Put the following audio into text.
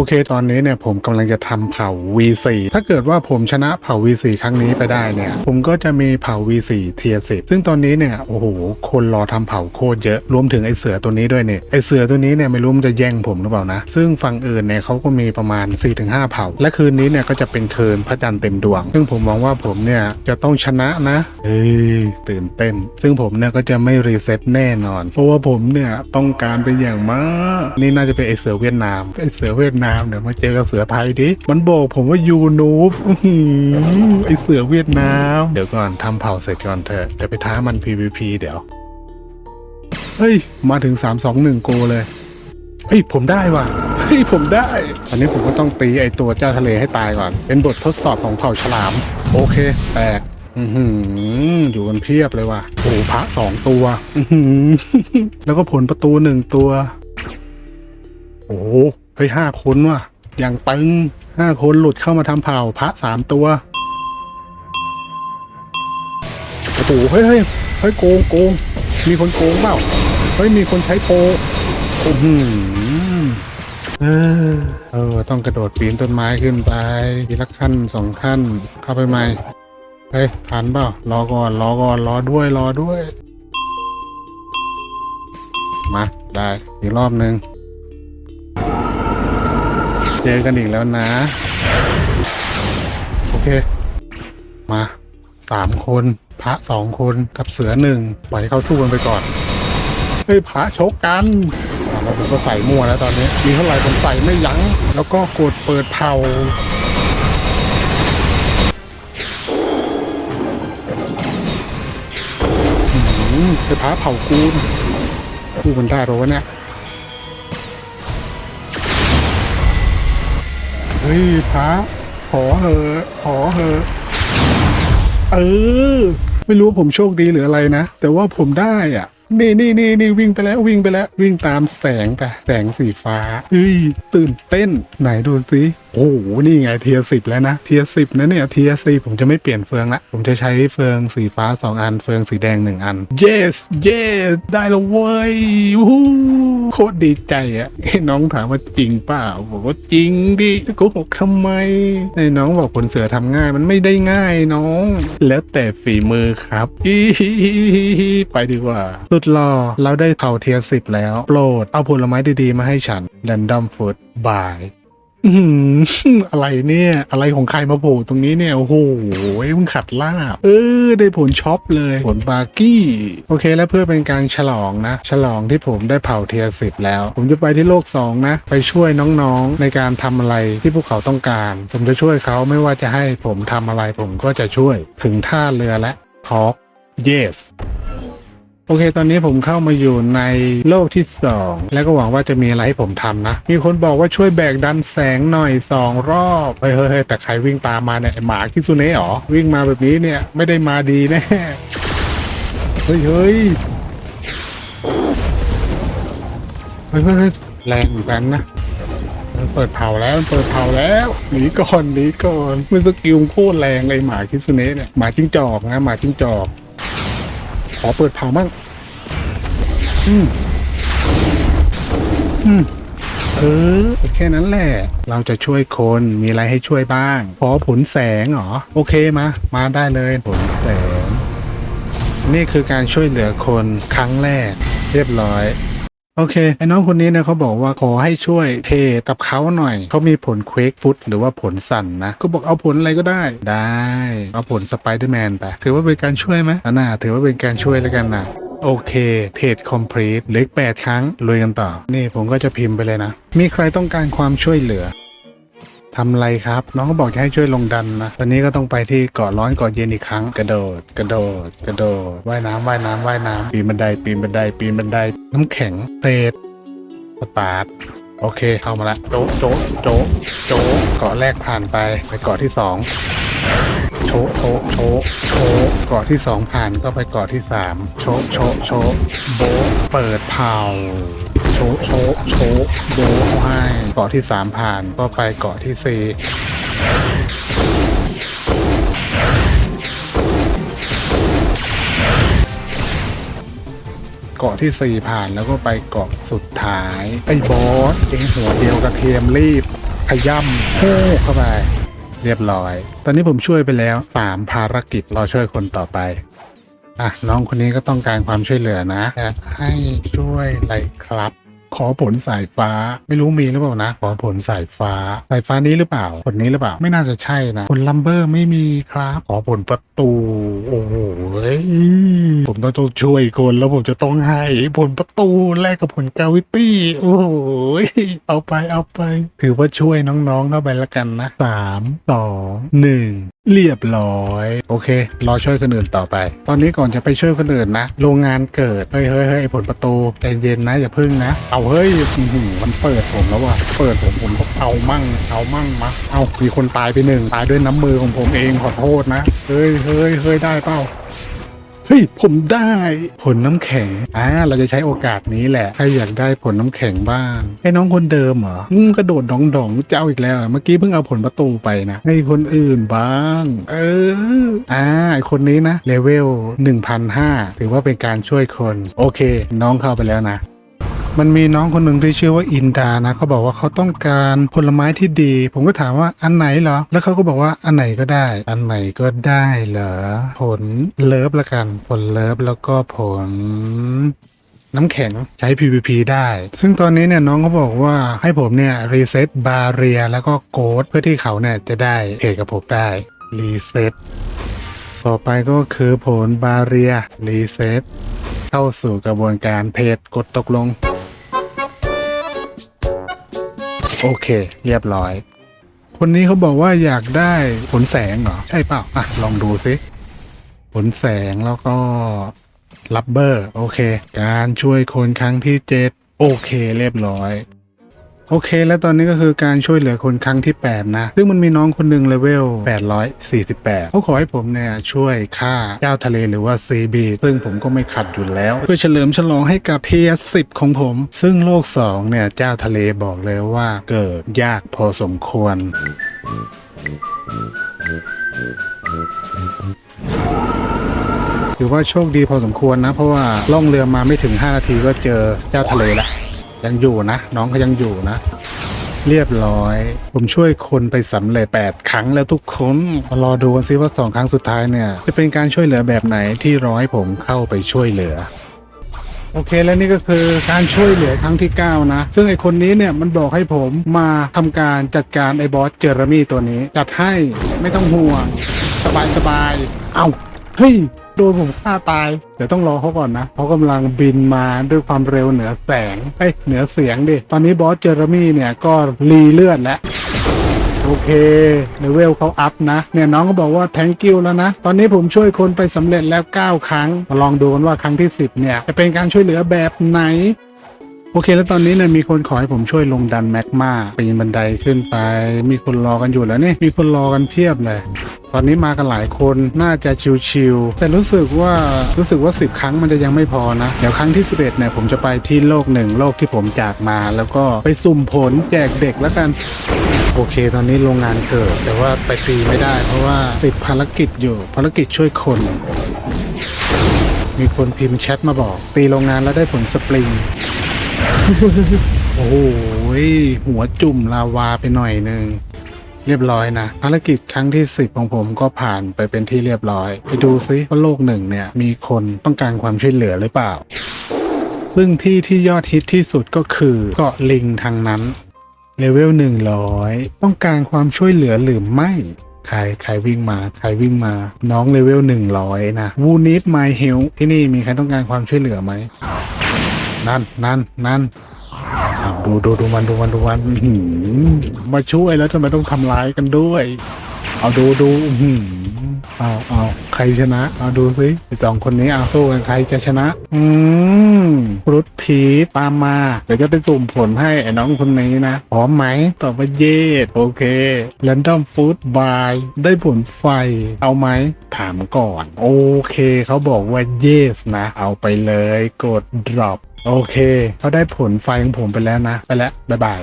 โอเคตอนนี้เนี่ยผมกำลังจะทำเผ่า V4 ถ้าเกิดว่าผมชนะเผ่า V4 ครั้งนี้ไปได้เนี่ย ผมก็จะมีเผ่า V4 เทียสิซึ่งตอนนี้เนี่ยโอ้โหคนรอทำเผ่าโคตรเยอะรวมถึงไอเสือตัวนี้ด้วยเนี่ยไอเสือตัวนี้เนี่ยไม่รู้มันจะแย่งผมหรือเปล่านะ ซึ่งฝั่งอื่นเนี่ยเขาก็มีประมาณ 4-5 เผ่า และคืนนี้เนี่ยก็จะเป็นคืนพระจันทร์เต็มดวง ซึ่งผมมองว่าผมเนี่ยจะต้องชนะนะเฮ้ยตื่นเต้น ซึ่งผมเนี่ยก็จะไม่รีเซ็ตแน่นอน เพราะว่าผมเนี่ยต้องการเป็นอย่างมากนี่น่าจะเป็นไอเสือเวียดนามไอเสือเวียดนามเดี๋ยวมาเจอกับเสือไทยดิ มันบอกผมว่ายูนูบอื้อหือไอเสือเวียดนาม เดี๋ยวก่อนทำเผ่าเสร็จก่อนเถอะจะไปท้ามัน PVP เดี๋ยว เฮ้ย มาถึง 3 2 1 โกเลย เฮ้ย ผมได้ว่ะ เฮ้ย ผมได้ อันนี้ผมก็ต้องตีไอตัวเจ้าทะเลให้ตายก่อน เป็นบททดสอบของเผ่าฉลาม โอเค แตกอือหืออยู่กันเพียบเลยว่ะโอ้พระสองตัว แล้วก็ผลประตูหนึ่งตัว โอ้ ฮ้ยห้าคนว่ะ อย่างตึงห้าคนหลุดเข้ามาทำเผ่าพระสามตัว โอ้โห เฮ้ยเฮ้ยเฮ้ยโกงโกง มีคนโกงเปล่า เฮ้ย มีคนใช้โปโอ้โหเออเออ ต้องกระโดดปีนต้นไม้ขึ้นไปทีละขั้นสองขั้น เข้าไปใหม่ เฮ้ยทันเปล่ารอก่อน รอก่อน รอด้วย รอด้วย มา ได้ อีกรอบหนึ่ง เจอกันอีกแล้วนะ โอเค มาสามคน พระสองคนกับเสือหนึ่งปล่อยให้เขาสู้กันไปก่อนเฮ้ยพระชกกันอะแล้วผมก็ใส่มั่วแล้วตอนนี้ มีเท่าไหร่ผมใส่ไม่ยัง้ง แล้วก็กดเปิดเผาไปพระเผากูนสู้มันได้ปะวะเนี่ย ฮ้ยพระขอเหอะขอเหอะเออ ไม่รู้ผมโชคดีหรืออะไรนะ แต่ว่าผมได้อะ นี่นี่นี่นี่วิ่งไปแล้ววิ่งไปแล้ววิ่งตามแสงไปแสงสีฟ้าเฮ้ยตื่นเต้นไหนดูสิโอ้โหนี่ไงเทียสิบแล้วนะเทียสิบนะเนี่ยเทียสิบผมจะไม่เปลี่ยนเฟืองละ ผมจะใช้เฟืองสีฟ้าสองอัน เฟืองสีแดงหนึ่งอัน yes yes ได้แล้วเว้ยวู้โคตรดีใจอะให้น้องถามว่าจริงเปล่าบอกว่าจริงดิจะโกหกทำไมไอ้น้องบอกผลเสือทำง่ายมันไม่ได้ง่ายน้อง แล้วแต่ฝีมือครับอีไปดีกว่าสุดหล่อเราได้เผาเทียสิบแล้ว โปรดเอาผลไม้ดีๆมาให้ฉัน Random Food บาย อื้อะไรเนี่ย อะไรของใครมาโผล่ตรงนี้เนี่ย โอ้โหมึงขัดลาบ เออ ได้ผลช็อปเลย ผลบาร์กี้ โอเคแล้วเพื่อเป็นการฉลองนะ ฉลองที่ผมได้เผาเทียสิบแล้ว ผมจะไปที่โลก 2 นะ ไปช่วยน้องๆในการทำอะไรที่พวกเขาต้องการ ผมจะช่วยเขาไม่ว่าจะให้ผมทำอะไรผมก็จะช่วยถึงท่าเรือและทอล์ก yes โอเค ตอนนี้ผมเข้ามาอยู่ในโลกที่ 2 แล้วก็หวังว่าจะมีอะไรให้ผมทำนะ มีคนบอกว่าช่วยแบกดันแสงหน่อย 2 รอบ เฮ้ยเฮ้ยแต่ใครวิ่งตามมาเนี่ยหมาคิซุเนะหรอ วิ่งมาแบบนี้เนี่ย ไม่ได้มาดีแน่ เฮ้ยเฮ้ยเฮ้ยเฮ้ยแรงเหมือนกันนะมันเปิดเผาแล้วมันเปิดเผาแล้วหนีก่อนหนีก่อนมันสกิลโคตรแรงเลยหมาคิซุเนะเนี่ยหมาจิ้งจอกนะหมาจิ้งจอก ขอเปิดเผามั่งอืมอืมเออแค่นั้นแหละ เราจะช่วยคนมีอะไรให้ช่วยบ้าง ขอผลแสงเหรอ โอเคมา มาได้เลยผลแสง นี่คือการช่วยเหลือคนครั้งแรก เรียบร้อย โอเคไอ้น้องคนนี้เนี่ยเขาบอกว่าขอให้ช่วยเทกับเขาหน่อย เขามีผลเควกฟุตหรือว่าผลสั่นนะก็บอกเอาผลอะไรก็ได้ ได้ เอาผลสไปเดอร์แมนไป ถือว่าเป็นการช่วยไหมอะน่าถือว่าเป็นการช่วยแล้วกันนะโอเค เทรดคอมพลีทเหลืออกแปดครั้งลุยกันต่อ นี่ผมก็จะพิมพ์ไปเลยนะ มีใครต้องการความช่วยเหลือ ทำไรครับ น้องก็บอกจะให้ช่วยลงดันนะตอนนี้ก็ต้องไปที่เกาะร้อนเกาะเย็นอีกครั้ง กระโดด กระโดด กระโดดว่ายน้ำว่ายน้ำว่ายน้ำปีนบันได ปีนบันได ปีนบันได น้ำแข็งเปรตสตาร์ทโอเคเข้ามาละโจะโจะโจะโจะเกาะแรกผ่านไปไปเกาะที่สองโชะโชะโชะโชะเกาะที่สองผ่านก็ไปเกาะที่สามโชะโชะโชะโบเปิดเผา โชโชะโชโบะเขาให้เกาะที่สามผ่านก็ไปเกาะที่สี่เกาะที่สี่ผ่านแล้วก็ไปเกาะสุดท้าย ไอ้บอสเองหัวเดียวกับเทียมรีบขย่ำโฮเข้าไป เรียบร้อย ตอนนี้ผมช่วยไปแล้วสามภารกิจรอช่วยคนต่อไปอะน้องคนนี้ก็ต้องการความช่วยเหลือนะจะให้ช่วยอะไรครับ ขอผลสายฟ้า ไม่รู้มีหรือเปล่านะ ขอผลสายฟ้า สายฟ้านี้หรือเปล่า ผลนี้หรือเปล่า ไม่น่าจะใช่นะ ผลลัมเบอร์ไม่มีครับ ขอผลประตู โอ้โหเฮ้ยผมต้องต้องช่วยคนแล้วผมจะต้องให้ผลประตูแลกกับผลกาวิตี้ โอ้โหเอาไปเอาไป ถือว่าช่วยน้องๆเข้าไปละกันนะสามสองหนึ่งเรียบร้อย โอเค รอช่วยคนอื่นต่อไป ตอนนี้ก่อนจะไปช่วยคนอื่นนะ โรงงานเกิด เฮ้ยเฮ้ยเฮ้ยผลประตูใจเย็นนะอย่าพึ่งนะ เอาเฮ้ยอื้อหือมันเปิดผมแล้วว่ะเปิดผมผมก็เอามั่ง เอามั่งมา เอามีคนตายไปหนึ่งตายด้วยน้ำมือของผมเองขอโทษนะ เฮ้ยเฮ้ยเฮ้ยได้เปล่า เฮ้ยผมได้ผลน้ำแข็งอ่าเราจะใช้โอกาสนี้แหละใครอยากได้ผลน้ำแข็งบ้างให้น้องคนเดิมเหรออืมกระโดดดองดองๆจะเอาอีกแล้วเหรอเมื่อกี้เพิ่งเอาผลประตูไปนะให้คนอื่นบ้าง เอออ่าไอ้คนนี้นะเลเวล1,500ถือว่าเป็นการช่วยคน โอเค น้องเข้าไปแล้วนะ มันมีน้องคนหนึ่งที่ชื่อว่าอินดานะเขาบอกว่าเขาต้องการผลไม้ที่ดี ผมก็ถามว่าอันไหนเหรอ แล้วเขาก็บอกว่าอันไหนก็ได้ อันไหนก็ได้เหรอ ผลเลิฟละกัน ผลเลิฟแล้วก็ผลน้ำแข็งใช้ PVP ได้ ซึ่งตอนนี้เนี่ยน้องเขาบอกว่าให้ผมเนี่ยรีเซ็ตบาเรียแล้วก็โกดเพื่อที่เขาเนี่ยจะได้เอกกับผมได้รีเซ็ตต่อไปก็คือผลบาเรียรีเซ็ตเข้าสู่กระบวนการเพจกดตกลง โอเค เรียบร้อย คนนี้เขาบอกว่าอยากได้ผลแสงเหรอ ใช่เปล่าอะ ลองดูซิผลแสงแล้วก็ลับเบอร์ โอเค การช่วยคนครั้งที่เจ็ดโอเค เรียบร้อย โอเค แล้วตอนนี้ก็คือการช่วยเหลือคนครั้งที่ 8 นะ ซึ่งมันมีน้องคนหนึ่งเลเวล 848 เขาขอให้ผมเนี่ยช่วยฆ่าเจ้าทะเลหรือว่าซีบีซึ่งผมก็ไม่ขัดอยู่แล้ว เพื่อเฉลิมฉลองให้กับเทียสิบของผม ซึ่งโลก 2 เนี่ยเจ้าทะเลบอกเลยว่าเกิดยากพอสมควร ถือว่าโชคดีพอสมควรนะ เพราะว่าล่องเรือมาไม่ถึง 5 นาทีก็เจอเจ้าทะเลละ ยังอยู่นะ น้องเขายังอยู่นะ เรียบร้อย ผมช่วยคนไปสำเร็จ 8 ครั้งแล้วทุกคนรอดูกันซิว่า 2 ครั้งสุดท้ายเนี่ย จะเป็นการช่วยเหลือแบบไหนที่รอให้ผมเข้าไปช่วยเหลือโอเคแล้วนี่ก็คือการช่วยเหลือครั้งที่ 9 นะ ซึ่งไอคนนี้เนี่ยมันบอกให้ผมมาทำการจัดการไอบอสเจอร์มี่ตัวนี้ จัดให้ไม่ต้องห่วง สบายสบายๆเอาเฮ้ย โดนผมฆ่าตาย เดี๋ยวต้องรอเขาก่อนนะเขากำลังบินมาด้วยความเร็วเหนือแสงเอ้ยเหนือเสียงดิ ตอนนี้บอสเจอร์มี่เนี่ยก็รีเลือดแล้วโอเคเลเวลเขาอัพนะ เนี่ยน้องก็บอกว่าแทงกิ้วแล้วนะ ตอนนี้ผมช่วยคนไปสำเร็จแล้ว 9 ครั้ง มาลองดูกันว่าครั้งที่ 10 เนี่ย จะเป็นการช่วยเหลือแบบไหน โอเค แล้วตอนนี้เนี่ยมีคนขอให้ผมช่วยลงดันแมกมาปีนบันไดขึ้นไป มีคนรอกันอยู่แล้วนี่มีคนรอกันเพียบเลยตอนนี้มากันหลายคนน่าจะชิวๆแต่รู้สึกว่ารู้สึกว่า 10 ครั้งมันจะยังไม่พอนะ เดี๋ยวครั้งที่ 11เนี่ยผมจะไปที่โลกหนึ่งโลกที่ผมจากมา แล้วก็ไปสุ่มผลแจกเด็กแล้วกัน โอเค ตอนนี้โรงงานเกิด แต่ว่าไปตีไม่ได้ เพราะว่าติดภารกิจอยู่ ภารกิจช่วยคน มีคนพิมพ์แชทมาบอก ตีโรงงานแล้วได้ผลสปริง โอ้โหหัวจุ่มลาวาไปหน่อยหนึ่งเรียบร้อยนะภารกิจครั้งที่ 10 ของผมก็ผ่านไปเป็นที่เรียบร้อย ไปดูซิว่าโลกหนึ่งเนี่ย มีคนต้องการความช่วยเหลือหรือเปล่า ซึ่งที่ที่ยอดฮิตที่สุดก็คือเกาะลิงทางนั้นเลเวล100 ต้องการความช่วยเหลือหรือไม่ใครใครวิ่งมา ใครวิ่งมา น้องเลเวล100 นะ Who need my help ที่นี่มีใครต้องการความช่วยเหลือไหม นั่นนั่นนั่นอ้าดูดูดูมันดูมันดูมันมาช่วยแล้วทำไมต้องทำร้ายกันด้วย เอาดูดูอื้อหือเอาเอาใครชนะ เอาดูสิสองคนนี้เอาสู้กันใครจะชนะ อืมรุตพีตามมา เดี๋ยวจะไปสุ่มผลให้ไอ้น้องคนนี้นะพร้อมไหมตอบว่าเยสโอเค Random Food Buy ได้ผลไฟ เอาไหมถามก่อน โอเค เขาบอกว่า yes นะ เอาไปเลยกด drop โอเคเขาได้ผลไฟของผมไปแล้วนะ ไปแล้ว บ๊ายบาย